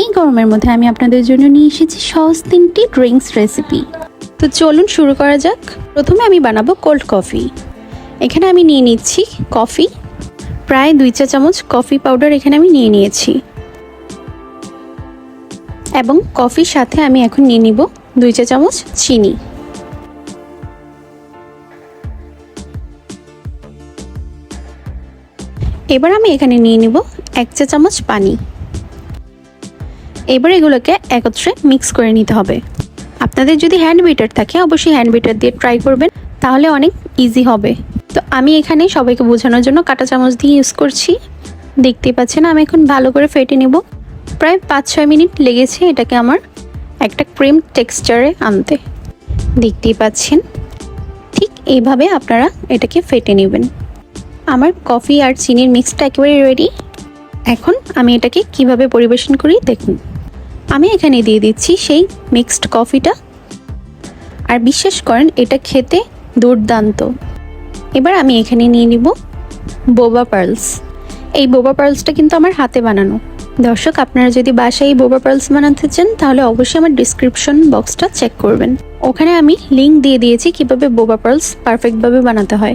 এই গরমের মধ্যে আমি আপনাদের জন্য নিয়ে এসেছি সহজ তিনটি ড্রিঙ্কস রেসিপি। তো চলুন শুরু করা যাক। প্রথমে আমি বানাবো কোল্ড কফি। এখানে আমি নিয়ে নিচ্ছি কফি। প্রায় দুই চা চামচ কফি পাউডার এখানে আমি নিয়ে নিয়েছি। এবং কফির সাথে আমি এখন নিয়ে নিব দুই চা চামচ চিনি। এবার আমি এখানে নিয়ে নিব এক চা চামচ পানি। এবার এগুলোকে একত্রে মিক্স করে নিতে হবে। আপনাদের যদি হ্যান্ড বিটার থাকে, অবশ্যই হ্যান্ড বিটার দিয়ে ট্রাই করবেন, তাহলে অনেক ইজি হবে। তো আমি এখানে সবাইকে বোঝানোর জন্য কাঁটা চামচ দিয়ে ইউজ করছি। দেখতেই পাচ্ছেন, আমি এখন ভালো করে ফেটে নেব। প্রায় পাঁচ ছয় মিনিট লেগেছে এটাকে আমার একটা ক্রিম টেক্সচারে আনতে। দেখতেই পাচ্ছেন, ঠিক এইভাবে আপনারা এটাকে ফেটে নেবেন। আমার কফি আর চিনির মিক্সটা একেবারে রেডি এখন আমি এটাকে কীভাবে পরিবেশন করি, দেখুন। আমি এখানে দিয়ে দিচ্ছি সেই মিক্সড কফিটা। আর বিশ্বাস করেন, এটা খেতে দুর্দান্ত। এবার আমি এখানে নিয়ে নিব বোবা পার্লস। এই বোবা পার্লসটা কিন্তু আমার হাতে বানানো। দর্শক, আপনারা যদি বাসায় এই বোবা পার্লস বানাতে চান, তাহলে অবশ্যই আমার ডিসক্রিপশন বক্সটা চেক করবেন। ওখানে আমি লিংক দিয়ে দিয়েছি কীভাবে বোবা পার্লস পারফেক্টভাবে বানাতে হয়।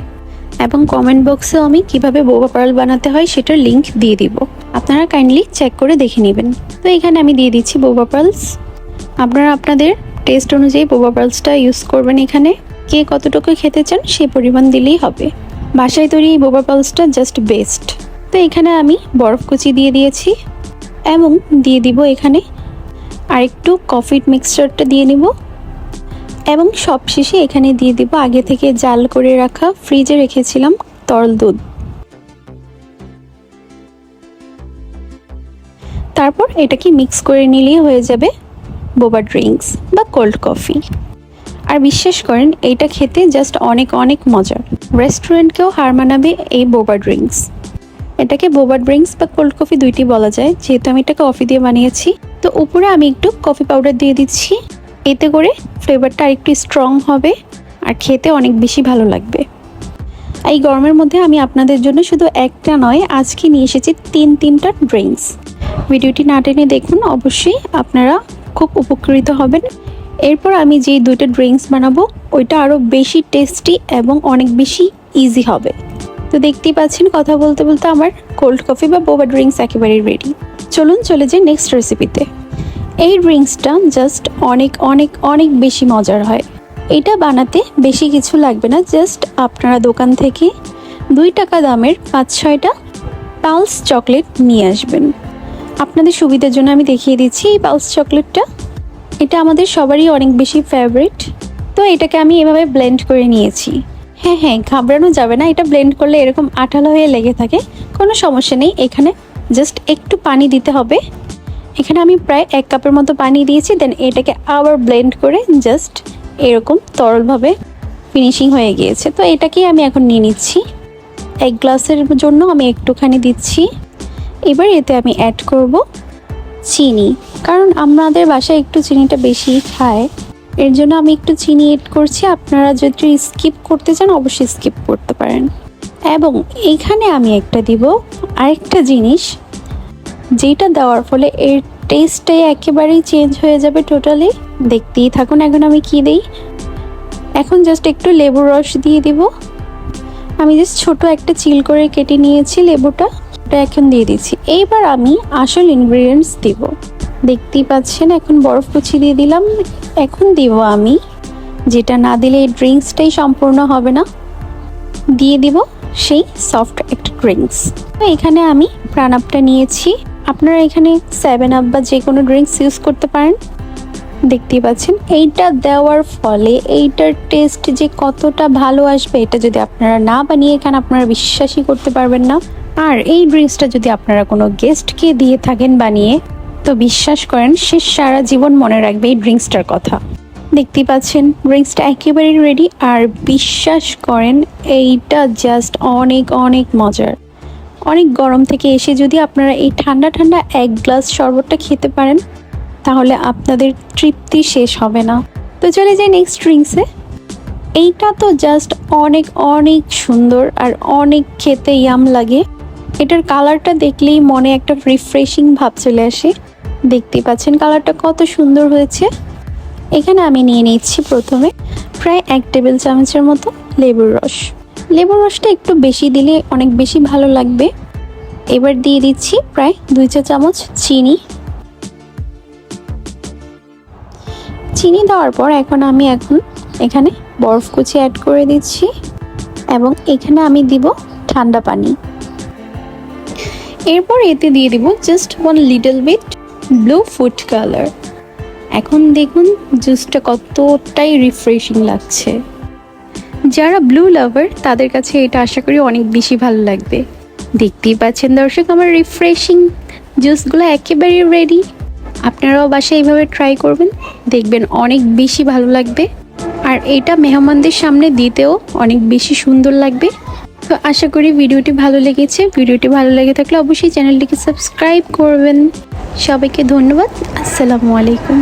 এবং কমেন্ট বক্সেও আমি কীভাবে বোবা পার্ল বানাতে হয় সেটার লিংক দিয়ে দিব। আপনারা কাইন্ডলি চেক করে দেখে নেবেন। তো এখানে আমি দিয়ে দিচ্ছি বোবা পার্লস আপনারা আপনাদের টেস্ট অনুযায়ী বোবা পার্লসটা ইউজ করবেন এখানে। কে কতটুকু খেতে চান সে পরিমাণ দিলেই হবে। বাসায় তৈরি এই বোবা পার্লসটা জাস্ট বেস্ট তো এখানে আমি বরফ কুচি দিয়ে দিয়েছি এবং দিয়ে দিব এখানে আরেকটু কফির মিক্সচারটা দিয়ে নিব। এবং সবশেষে এখানে দিয়ে দিব আগে থেকে জাল করে রাখা ফ্রিজে রেখেছিলাম তরল দুধ। তারপর এটাকে মিক্স করে নিলেই হয়ে যাবে বোবা ড্রিঙ্কস বা কোল্ড কফি। আর বিশ্বাস করেন, এইটা খেতে জাস্ট অনেক অনেক মজার। রেস্টুরেন্টকেও হার মানাবে এই বোবা ড্রিঙ্কস। এটাকে বোবা ড্রিঙ্কস বা কোল্ড কফি দুইটি বলা যায়, যেহেতু আমি এটা কফি দিয়ে বানিয়েছি। তো উপরে আমি একটু কফি পাউডার দিয়ে দিচ্ছি। এতে করে ফ্লেভারটা আরেকটু স্ট্রং হবে আর খেতে অনেক বেশি ভালো লাগবে। এই গরমের মধ্যে আমি আপনাদের জন্য শুধু একটা নয়, আজকে নিয়ে এসেছি তিন তিনটা ড্রিঙ্কস ভিডিওটি না টেনে দেখুন, অবশ্যই আপনারা খুব উপকৃত হবেন। এরপর আমি যেই দুইটা ড্রিঙ্কস বানাবো, ওইটা আরও বেশি টেস্টি এবং অনেক বেশি ইজি হবে। তো দেখতেই পাচ্ছেন, কথা বলতে বলতে আমার কোল্ড কফি বা বোবা ড্রিঙ্কস একেবারেই রেডি চলুন চলে যাই নেক্সট রেসিপিতে এই ড্রিঙ্কসটা জাস্ট অনেক অনেক অনেক বেশি মজার হয়। এটা বানাতে বেশি কিছু লাগবে না জাস্ট আপনারা দোকান থেকে দুই টাকা দামের পাঁচ, ছয়টা পালস চকলেট নিয়ে আসবেন। আপনাদের সুবিধার জন্য আমি দেখিয়ে দিচ্ছি এই পালস চকলেটটা। এটা আমাদের সবারই অনেক বেশি ফেভারিট তো এটাকে আমি এভাবে ব্লেন্ড করে নিয়েছি। হ্যাঁ হ্যাঁ ঘাবড়ানো যাবে না, এটা ব্লেন্ড করলে এরকম আঠালো হয়ে লেগে থাকে, কোনো সমস্যা নেই। এখানে জাস্ট একটু পানি দিতে হবে। এখানে আমি প্রায় এক কাপের মতো পানি দিয়েছি দেন এটাকে আবার ব্লেন্ড করে জাস্ট এরকম তরলভাবে ফিনিশিং হয়ে গিয়েছে। তো এটাকেই আমি এখন নিয়ে নিচ্ছি। এক গ্লাসের জন্য আমি একটুখানি দিচ্ছি। এবার এতে আমি অ্যাড করব চিনি, কারণ আমাদের বাসায় একটু চিনিটা বেশি খায়। এর জন্য আমি একটু চিনি এড করছি। আপনারা যদি স্কিপ করতে চান, অবশ্যই স্কিপ করতে পারেন। এবং এইখানে আমি একটা দিব আরেকটা জিনিস। যেটা দেওয়ার ফলে এর টেস্টটাই একেবারেই চেঞ্জ হয়ে যাবে টোটালি দেখতেই থাকুন এখন আমি কি দিই। এখন জাস্ট একটু লেবুর রস দিয়ে দিব। আমি জাস্ট ছোট একটা চিল করে কেটে নিয়েছি লেবুটা, ওটা এখন দিয়ে দিচ্ছি। এইবার আমি আসল ইনগ্রিডিয়েন্টস দিব। দেখতেই পাচ্ছেন, এখন বরফ কুচি দিয়ে দিলাম। এখন দিব আমি, যেটা না দিলে এই ড্রিঙ্কসটাই সম্পূর্ণ হবে না। দিয়ে দিব সেই সফট একটা ড্রিঙ্কস এখানে আমি প্রাণ আপটা নিয়েছি। আপনারা এখানে সেভেন আপ বা যে কোনো ড্রিঙ্কস ইউজ করতে পারেন। দেখতেই পাচ্ছেন, এইটা দেওয়ার ফলে এইটার টেস্ট যে কতটা ভালো আসবে এটা যদি আপনারা না বানিয়ে এখানে আপনারা বিশ্বাসই করতে পারবেন না। আর এই ড্রিঙ্কসটা যদি আপনারা কোনো গেস্টকে দিয়ে থাকেন বানিয়ে, তো বিশ্বাস করেন সে সারা জীবন মনে রাখবে এই ড্রিঙ্কসটার কথা। দেখতেই পাচ্ছেন ড্রিঙ্কসটা একেবারেই রেডি আর বিশ্বাস করেন, এইটা জাস্ট অনেক অনেক মজার। অনেক গরম থেকে এসে যদি আপনারা এই ঠান্ডা ঠান্ডা এক গ্লাস শরবতটা খেতে পারেন, তাহলে আপনাদের তৃপ্তি শেষ হবে না। তো চলে যাই নেক্সট ড্রিঙ্কসে এইটা তো জাস্ট অনেক অনেক সুন্দর আর অনেক খেতে ইয়াম লাগে। এটার কালারটা দেখলেই মনে একটা রিফ্রেশিং ভাব চলে আসে। দেখতেই পাচ্ছেন কালারটা কত সুন্দর হয়েছে। এখানে আমি নিয়ে নিচ্ছি প্রথমে প্রায় এক টেবিল চামচের মতো লেবুর রস। লেবুর রসটা একটু বেশি দিলে অনেক বেশি ভালো লাগবে। এবার দিয়ে দিচ্ছি প্রায় দুই চা চামচ চিনি। চিনি দেওয়ার পর এখন আমি এখন এখানে বরফ কুচি অ্যাড করে দিচ্ছি এবং এখানে আমি দিব ঠান্ডা পানি। এরপর এতে দিয়ে দিব just one little bit blue food colour এখন দেখুন জুসটা কতটাই রিফ্রেশিং লাগছে। যারা ব্লু লাভার তাদের কাছে এটা আশা করি অনেক বেশি ভালো লাগবে। দেখতেই পাচ্ছেন দর্শক, আমার রিফ্রেশিং জুসগুলো একেবারে রেডি আপনারাও বাসায় এইভাবে ট্রাই করবেন, দেখবেন অনেক বেশি ভালো লাগবে। আর এটা মেহমানদের সামনে দিতেও অনেক বেশি সুন্দর লাগবে। তো আশা করি ভিডিওটি ভালো লেগেছে। ভিডিওটি ভালো লেগে থাকলে অবশ্যই চ্যানেলটিকে সাবস্ক্রাইব করবেন। সবাইকে ধন্যবাদ। আসসালামু আলাইকুম।